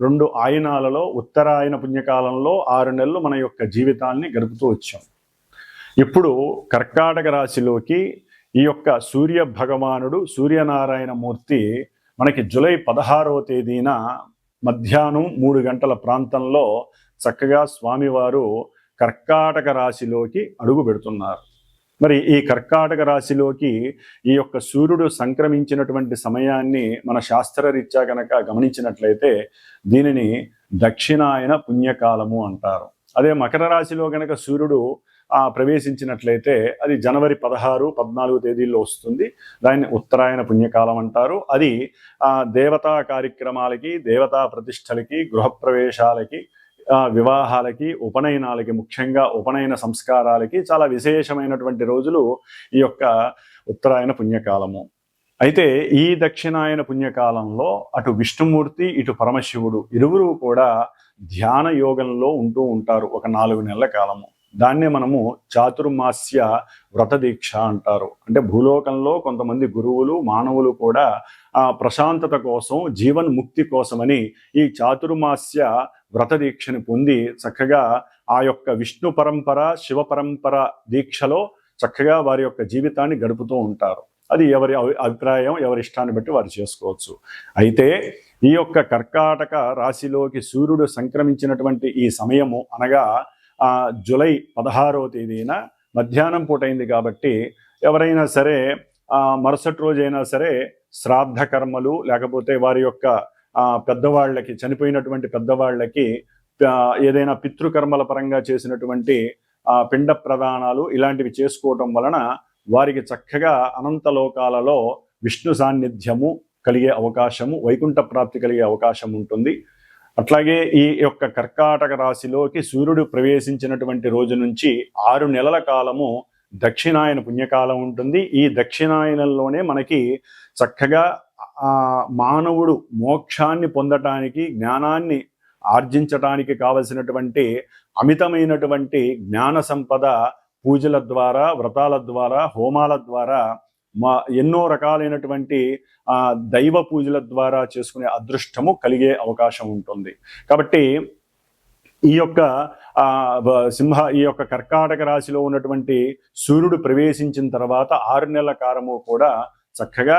రెండు ఆయనాలలో ఉత్తరాయణ పుణ్యకాలంలో ఆరు నెలలు మన యొక్క జీవితాన్ని గడుపుతూ వచ్చాం. ఇప్పుడు కర్కాటక రాశిలోకి ఈ యొక్క సూర్య భగవానుడు సూర్యనారాయణ మూర్తి మనకి జూలై పదహారవ తేదీన మధ్యాహ్నం మూడు గంటల ప్రాంతంలో చక్కగా స్వామివారు కర్కాటక రాశిలోకి అడుగు పెడుతున్నారు. మరి ఈ కర్కాటక రాశిలోకి ఈ యొక్క సూర్యుడు సంక్రమించినటువంటి సమయాన్ని మన శాస్త్రరీత్యా గనక గమనించినట్లయితే దీనిని దక్షిణాయన పుణ్యకాలము అంటారు. అదే మకర రాశిలో కనుక సూర్యుడు ఆ ప్రవేశించినట్లయితే అది జనవరి పదహారు పద్నాలుగు తేదీల్లో వస్తుంది. దాన్ని ఉత్తరాయణ పుణ్యకాలం అంటారు. అది ఆ దేవతా కార్యక్రమాలకి దేవతా ప్రతిష్టలకి గృహప్రవేశాలకి వివాహాలకి ఉపనయనాలకి ముఖ్యంగా ఉపనయన సంస్కారాలకి చాలా విశేషమైనటువంటి రోజులు ఈ యొక్క ఉత్తరాయణ పుణ్యకాలము. అయితే ఈ దక్షిణాయన పుణ్యకాలంలో అటు విష్ణుమూర్తి ఇటు పరమశివుడు ఇరువురు కూడా ధ్యాన యోగంలో ఉంటూ ఉంటారు ఒక నాలుగు నెలల కాలము. దాన్నే మనము చాతుర్మాస్య వ్రత దీక్ష అంటారు. అంటే భూలోకంలో కొంతమంది గురువులు మానవులు కూడా ఆ ప్రశాంతత కోసం జీవన్ ముక్తి కోసమని ఈ చాతుర్మాస్య వ్రత దీక్షని పొంది చక్కగా ఆ యొక్క విష్ణు పరంపర శివ పరంపర దీక్షలో చక్కగా వారి యొక్క జీవితాన్ని గడుపుతూ ఉంటారు. అది ఎవరి అభిప్రాయం ఎవరి ఇష్టాన్ని బట్టి వారు చేసుకోవచ్చు. అయితే ఈ యొక్క కర్కాటక రాశిలోకి సూర్యుడు సంక్రమించినటువంటి ఈ సమయము అనగా ఆ జులై పదహారవ తేదీన మధ్యాహ్నం పూటైంది కాబట్టి ఎవరైనా సరే ఆ మరుసటి రోజైనా సరే శ్రాద్ధ కర్మలు లేకపోతే వారి యొక్క పెద్దవాళ్ళకి చనిపోయినటువంటి పెద్దవాళ్ళకి ఏదైనా పితృకర్మల పరంగా చేసినటువంటి ఆ పిండ ప్రదానాలు ఇలాంటివి చేసుకోవటం వలన వారికి చక్కగా అనంత లోకాలలో విష్ణు సాన్నిధ్యము కలిగే అవకాశము వైకుంఠ ప్రాప్తి కలిగే అవకాశం ఉంటుంది. అట్లాగే ఈ యొక్క కర్కాటక రాశిలోకి సూర్యుడు ప్రవేశించినటువంటి రోజు నుంచి ఆరు నెలల కాలము దక్షిణాయన పుణ్యకాలం ఉంటుంది. ఈ దక్షిణాయనంలోనే మనకి చక్కగా మానవుడు మోక్షాన్ని పొందటానికి జ్ఞానాన్ని ఆర్జించటానికి కావలసినటువంటి అమితమైనటువంటి జ్ఞాన సంపద పూజల ద్వారా వ్రతాల ద్వారా హోమాల ద్వారా మా ఎన్నో రకాలైనటువంటి దైవ పూజల ద్వారా చేసుకునే అదృష్టము కలిగే అవకాశం ఉంటుంది. కాబట్టి ఈ యొక్క సింహ ఈ యొక్క కర్కాటక రాశిలో ఉన్నటువంటి సూర్యుడు ప్రవేశించిన తర్వాత ఆరు నెలల కారము కూడా చక్కగా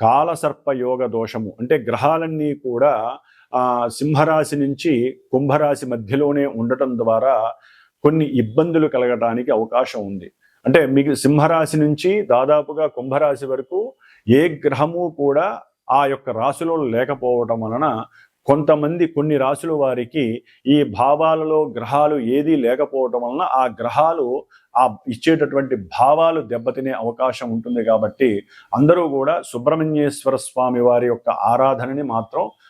కాలసర్ప యోగ దోషము. అంటే గ్రహాలన్నీ కూడా ఆ సింహరాశి నుంచి కుంభరాశి మధ్యలోనే ఉండటం ద్వారా కొన్ని ఇబ్బందులు కలగటానికి అవకాశం ఉంది. అంటే మీకు సింహరాశి నుంచి దాదాపుగా కుంభరాశి వరకు ఏ గ్రహము కూడా ఆ యొక్క రాశిలో లేకపోవటం వలన కొంతమంది కొన్ని రాశుల వారికి ఈ భావాలలో గ్రహాలు ఏదీ లేకపోవటం వలన ఆ గ్రహాలు ఆ ఇచ్చేటటువంటి భావాలు దెబ్బతినే అవకాశం ఉంటుంది కాబట్టి అందరూ కూడా సుబ్రహ్మణ్యేశ్వర స్వామి వారి యొక్క ఆరాధనని మాత్రం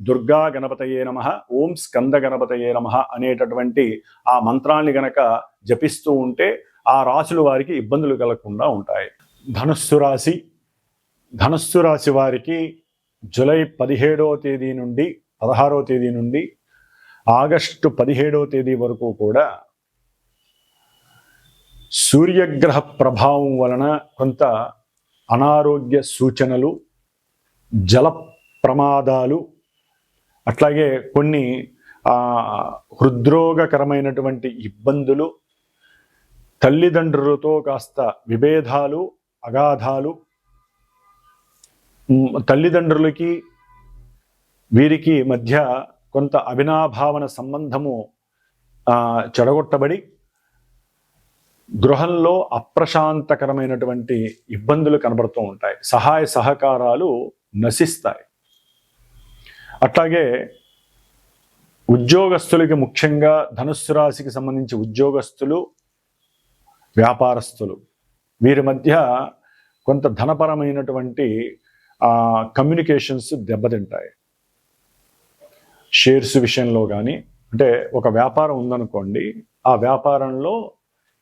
దుర్గా గణపతయే నమ ఓం స్కంద గణపతయే నమ అనేటటువంటి ఆ మంత్రాన్ని గనక జపిస్తూ ఉంటే ఆ రాశుల వారికి ఇబ్బందులు కలగకుండా ఉంటాయి. ధనుస్సు రాశి ధనుస్సు రాశి వారికి జూలై పదిహేడవ తేదీ నుండి పదహారవ తేదీ నుండి ఆగస్టు పదిహేడవ తేదీ వరకు కూడా సూర్యగ్రహ ప్రభావం వలన కొంత అనారోగ్య సూచనలు జల ప్రమాదాలు అట్లాగే కొన్ని హృద్రోగకరమైనటువంటి ఇబ్బందులు తల్లిదండ్రులతో కాస్త విభేదాలు అగాధాలు తల్లిదండ్రులకి వీరికి మధ్య కొంత అభినాభావన సంబంధము చెడగొట్టబడి గృహంలో అప్రశాంతకరమైనటువంటి ఇబ్బందులు కనబడుతూ ఉంటాయి. సహాయ సహకారాలు నశిస్తాయి. అట్లాగే ఉద్యోగస్తులకి ముఖ్యంగా ధనుస్సు రాశికి సంబంధించి ఉద్యోగస్తులు వ్యాపారస్తులు వీరి మధ్య కొంత ధనపరమైనటువంటి కమ్యూనికేషన్స్ దెబ్బతింటాయి. షేర్స్ విషయంలో కానీ అంటే ఒక వ్యాపారం ఉందనుకోండి ఆ వ్యాపారంలో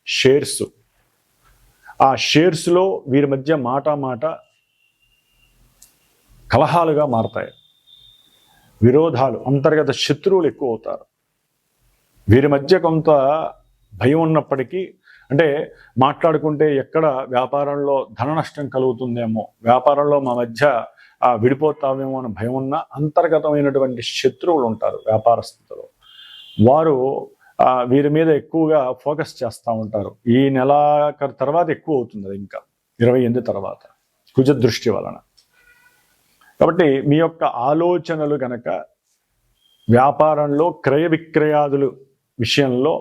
షేర్స్ ఆ షేర్స్లో వీరి మధ్య మాట మాట కలహాలుగా మారతాయి. విరోధాలు అంతర్గత శత్రువులు ఎక్కువ అవుతారు వీరి మధ్య కొంత భయం ఉన్నప్పటికీ అంటే మాట్లాడుకుంటే ఎక్కడ వ్యాపారంలో ధన నష్టం కలుగుతుందేమో వ్యాపారంలో మా మధ్య ఆ, విడిపోతామేమో అని భయం ఉన్న అంతర్గతమైనటువంటి శత్రువులు ఉంటారు వ్యాపారస్తులు. వారు వీరి మీద ఎక్కువగా ఫోకస్ చేస్తూ ఉంటారు. ఈ నెల తర్వాత ఎక్కువ అవుతుంది అది ఇంకా ఇరవై ఎనిమిది తర్వాత కుజ దృష్టి వలన. కాబట్టి మీ యొక్క ఆలోచనలు గనక వ్యాపారంలో క్రయ విక్రయాదులు విషయంలో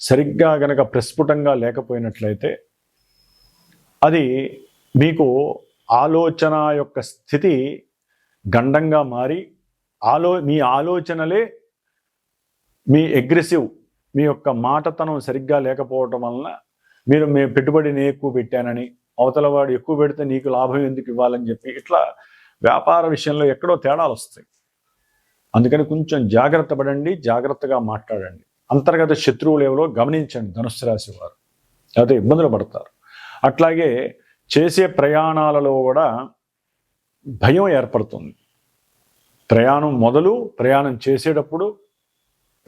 సరిగ్గా గనక ప్రస్ఫుటంగా లేకపోయినట్లయితే అది మీకు ఆలోచన యొక్క స్థితి గండంగా మారి ఆలో మీ ఆలోచనలే మీ అగ్రెసివ్ మీ యొక్క మాటతనం సరిగ్గా లేకపోవటం వలన మీరు మీ పెట్టుబడిని ఎక్కువ పెట్టానని అవతల వాడు ఎక్కువ పెడితే నీకు లాభం ఎందుకు ఇవ్వాలని చెప్పి ఇట్లా వ్యాపార విషయంలో ఎక్కడో తేడాలు వస్తాయి. అందుకని కొంచెం జాగ్రత్త పడండి జాగ్రత్తగా మాట్లాడండి. అంతర్గత శత్రువులు ఎవరో గమనించండి ధనుస్సు రాశి వారు. లేకపోతే ఇబ్బందులు పడతారు. అట్లాగే చేసే ప్రయాణాలలో కూడా భయం ఏర్పడుతుంది. ప్రయాణం మొదలు ప్రయాణం చేసేటప్పుడు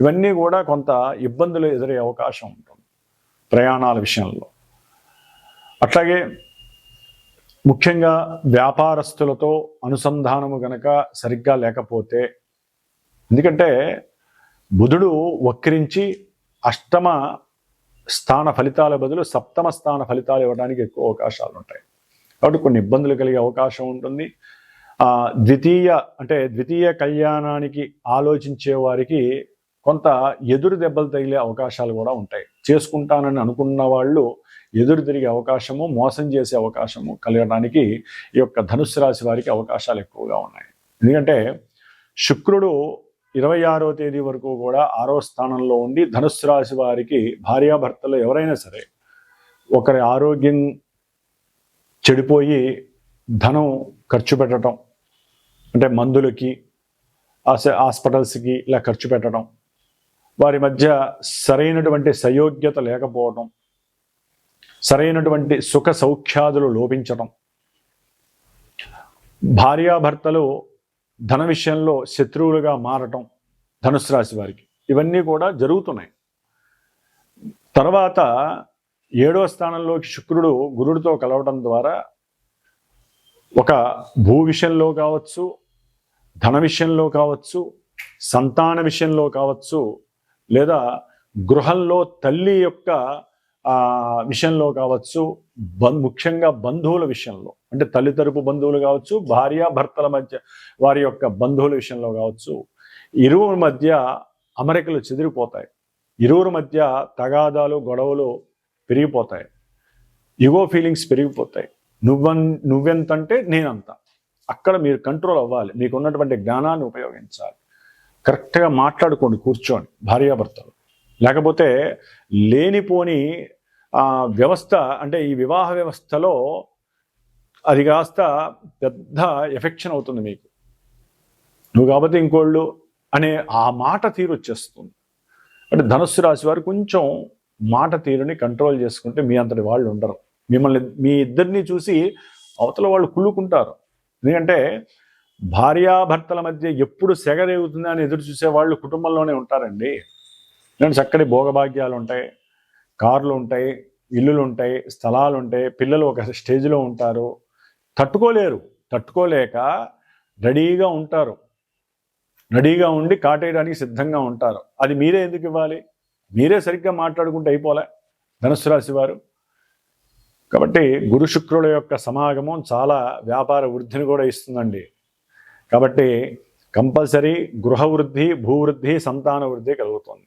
ఇవన్నీ కూడా కొంత ఇబ్బందులు ఎదురే అవకాశం ఉంటుంది ప్రయాణాల విషయంలో. అట్లాగే ముఖ్యంగా వ్యాపారస్తులతో అనుసంధానము గనక సరిగ్గా లేకపోతే ఎందుకంటే బుధుడు వక్రించి అష్టమ స్థాన ఫలితాల బదులు సప్తమ స్థాన ఫలితాలు ఇవ్వడానికి ఎక్కువ అవకాశాలు ఉంటాయి కాబట్టి కొన్ని ఇబ్బందులు కలిగే అవకాశం ఉంటుంది. ద్వితీయ అంటే ద్వితీయ కళ్యాణానికి ఆలోచించే వారికి కొంత ఎదురు దెబ్బలు తగిలే అవకాశాలు కూడా ఉంటాయి. చేసుకుంటానని అనుకున్న వాళ్ళు ఎదురు తిరిగే అవకాశము మోసం చేసే అవకాశము కలగడానికి ఈ యొక్క ధనుస్సు రాశి వారికి అవకాశాలు ఎక్కువగా ఉన్నాయి. ఎందుకంటే శుక్రుడు ఇరవై ఆరో తేదీ వరకు కూడా ఆరో స్థానంలో ఉండి ధనుస్సు రాశి వారికి భార్యాభర్తలు ఎవరైనా సరే ఒకరి ఆరోగ్యం చెడిపోయి ధనం ఖర్చు పెట్టడం అంటే మందులకి ఆస- హాస్పిటల్స్కి ఇలా ఖర్చు పెట్టడం వారి మధ్య సరైనటువంటి సయోగ్యత లేకపోవడం సరైనటువంటి సుఖ సౌఖ్యాదులు లోపించడం భార్యాభర్తలు ధన విషయంలో శత్రువులుగా మారటం ధనుసు రాశి వారికి. ఇవన్నీ కూడా జరుగుతున్నాయి. తర్వాత ఏడో స్థానంలోకి శుక్రుడు గురుడితో కలవడం ద్వారా ఒక భూ విషయంలో కావచ్చు ధన విషయంలో కావచ్చు సంతాన విషయంలో కావచ్చు లేదా గృహంలో తల్లి యొక్క విషయంలో కావచ్చు బం ముఖ్యంగా బంధువుల విషయంలో. అంటే తల్లి తరపు బంధువులు కావచ్చు భార్య భర్తల మధ్య వారి యొక్క బంధువుల విషయంలో కావచ్చు ఇరువురి మధ్య అమరికలు చెదిరిపోతాయి. ఇరువురి మధ్య తగాదాలు గొడవలు పెరిగిపోతాయి. ఇగో ఫీలింగ్స్ పెరిగిపోతాయి. నువ్వన్ నువ్వెంతంటే నేనంత. అక్కడ మీరు కంట్రోల్ అవ్వాలి. మీకు ఉన్నటువంటి జ్ఞానాన్ని ఉపయోగించాలి. కరెక్ట్గా మాట్లాడుకోండి కూర్చోండి భార్యాభర్తలు. లేకపోతే లేనిపోని ఆ, వ్యవస్థ అంటే ఈ వివాహ వ్యవస్థలో అది కాస్త పెద్ద ఎఫెక్షన్ అవుతుంది మీకు. నువ్వు కాబట్టి ఇంకోళ్ళు అనే ఆ మాట తీరు వచ్చేస్తుంది. అంటే ధనుస్సు రాశి వారు కొంచెం మాట తీరుని కంట్రోల్ చేసుకుంటే మీ అంతటి వాళ్ళు ఉండరు. మిమ్మల్ని మీ ఇద్దరిని చూసి అవతల వాళ్ళు కుళ్ళుకుంటారు. ఎందుకంటే భార్యాభర్తల మధ్య ఎప్పుడు సెగరేగుతుంది అని ఎదురు చూసేవాళ్ళు కుటుంబంలోనే ఉంటారండి. నేను చక్కటి భోగభాగ్యాలు ఉంటాయి. కార్లు ఉంటాయి ఇల్లులు ఉంటాయి స్థలాలు ఉంటాయి పిల్లలు ఒక స్టేజ్లో ఉంటారు. తట్టుకోలేరు. తట్టుకోలేక రెడీగా ఉంటారు. రెడీగా ఉండి కాటేయడానికి సిద్ధంగా ఉంటారు. అది మీరే ఎందుకు ఇవ్వాలి? మీరే సరిగ్గా మాట్లాడుకుంటే అయిపోలే ధనుసు రాశి వారు. కాబట్టి గురు శుక్రుల యొక్క సమాగమం చాలా వ్యాపార వృద్ధిని కూడా ఇస్తుందండి. కాబట్టి కంపల్సరీ గృహ వృద్ధి భూవృద్ధి సంతాన వృద్ధి కలుగుతుంది.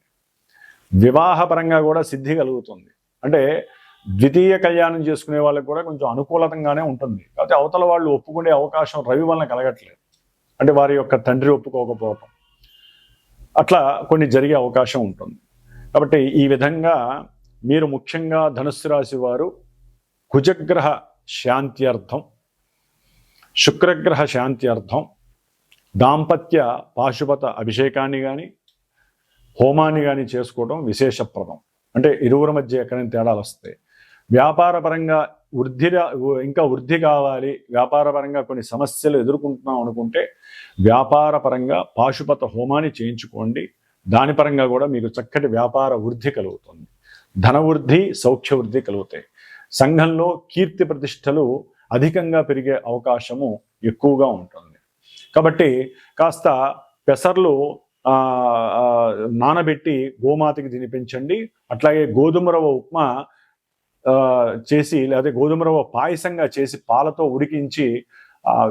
వివాహపరంగా కూడా సిద్ధి కలుగుతుంది. అంటే ద్వితీయ కళ్యాణం చేసుకునే వాళ్ళకి కూడా కొంచెం అనుకూలతంగానే ఉంటుంది. కాబట్టి అవతల వాళ్ళు ఒప్పుకునే అవకాశం రవి వలన కలగట్లేదు. అంటే వారి యొక్క తండ్రి ఒప్పుకోకపోవటం. అట్లా కొన్ని జరిగే అవకాశం ఉంటుంది. కాబట్టి ఈ విధంగా మీరు ముఖ్యంగా ధనుస్సు రాశి వారు కుజగ్రహ శాంత్యర్థం శుక్రగ్రహ శాంత్యర్థం దాంపత్య పాశుపత అభిషేకాన్ని కానీ హోమాన్ని కానీ చేసుకోవడం విశేషప్రదం. అంటే ఇరువురి మధ్య ఎక్కడైనా తేడాలు వస్తాయి వ్యాపారపరంగా వృద్ధి ఇంకా వృద్ధి కావాలి వ్యాపారపరంగా కొన్ని సమస్యలు ఎదుర్కొంటున్నాం అనుకుంటే వ్యాపారపరంగా పాశుపత హోమాన్ని చేయించుకోండి. దాని పరంగా కూడా మీకు చక్కటి వ్యాపార వృద్ధి కలుగుతుంది. ధన వృద్ధి సౌఖ్య వృద్ధి కలుగుతాయి. సంఘంలో కీర్తి ప్రతిష్టలు అధికంగా పెరిగే అవకాశము ఎక్కువగా ఉంటుంది. కాబట్టి కాస్త పెసర్లు నానబెట్టి గోమాతకి తినిపించండి. అట్లాగే గోధుమ రవ్వ ఉప్మా చేసి లేదా గోధుమ రవ్వ పాయసంగా చేసి పాలతో ఉడికించి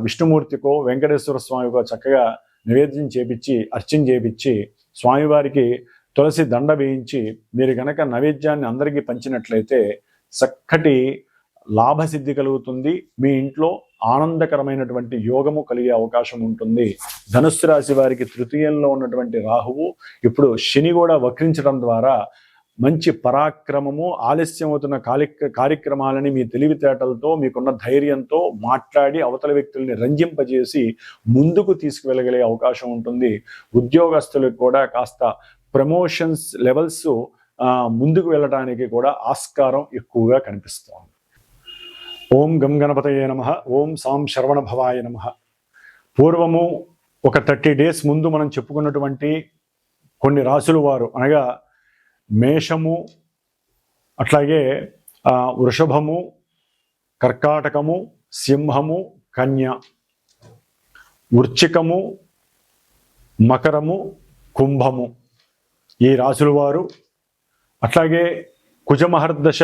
విష్ణుమూర్తికో వెంకటేశ్వర స్వామికో చక్కగా నివేద్యం చేపించి అర్చన చేపించి స్వామివారికి తులసి దండ వేయించి మీరు గనక నైవేద్యాన్ని అందరికీ పంచినట్లయితే చక్కటి లాభసిద్ధి కలుగుతుంది. మీ ఇంట్లో ఆనందకరమైనటువంటి యోగము కలిగే అవకాశం ఉంటుంది. ధనుస్సు రాశి వారికి తృతీయంలో ఉన్నటువంటి రాహువు ఇప్పుడు శని కూడా వక్రించడం ద్వారా మంచి పరాక్రమము ఆలస్యం అవుతున్న కార్యక్రమాలని మీ తెలివితేటలతో మీకున్న ధైర్యంతో మాట్లాడి అవతల వ్యక్తుల్ని రంజింపజేసి ముందుకు తీసుకువెళ్ళగలిగే అవకాశం ఉంటుంది. ఉద్యోగస్తులకు కూడా కాస్త ప్రమోషన్స్ లెవెల్స్ ముందుకు వెళ్ళడానికి కూడా ఆస్కారం ఎక్కువగా కనిపిస్తోంది. ఓం గం గణపతయే నమ. ఓం సాం శరవణ భవాయ నమ. పూర్వము ఒక థర్టీ డేస్ ముందు మనం చెప్పుకున్నటువంటి కొన్ని రాసులు వారు అనగా మేషము అట్లాగే వృషభము కర్కాటకము సింహము కన్య వృచ్చికము మకరము కుంభము ఈ రాశుల వారు. అట్లాగే కుజమహర్దశ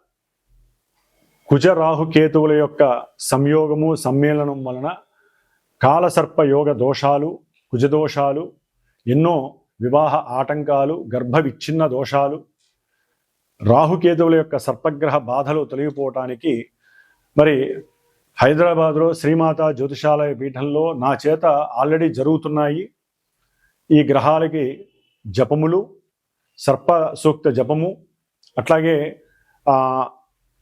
కుజ రాహుకేతువుల యొక్క సంయోగము సమ్మేళనం వలన కాలసర్ప యోగ దోషాలు కుజదోషాలు ఎన్నో వివాహ ఆటంకాలు గర్భ విచ్ఛిన్న దోషాలు రాహుకేతువుల యొక్క సర్పగ్రహ బాధలు తొలగిపోవటానికి మరి హైదరాబాద్లో శ్రీమాత జ్యోతిషాలయ పీఠంలో నా చేత ఆల్రెడీ జరుగుతున్నాయి ఈ గ్రహాలకి జపములు సర్ప సూక్త జపము అట్లాగే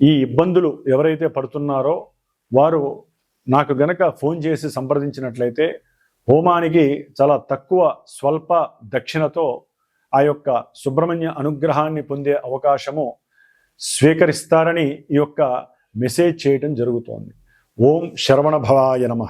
ఈ ఇబ్బందులు ఎవరైతే పడుతున్నారో వారు నాకు గనక ఫోన్ చేసి సంప్రదించినట్లయితే హోమానికి చాలా తక్కువ స్వల్ప దక్షిణతో ఆ యొక్క సుబ్రహ్మణ్య అనుగ్రహాన్ని పొందే అవకాశము స్వీకరిస్తారని ఈ యొక్క మెసేజ్ చేయటం జరుగుతోంది. ఓం శరవణ భవాయ నమ.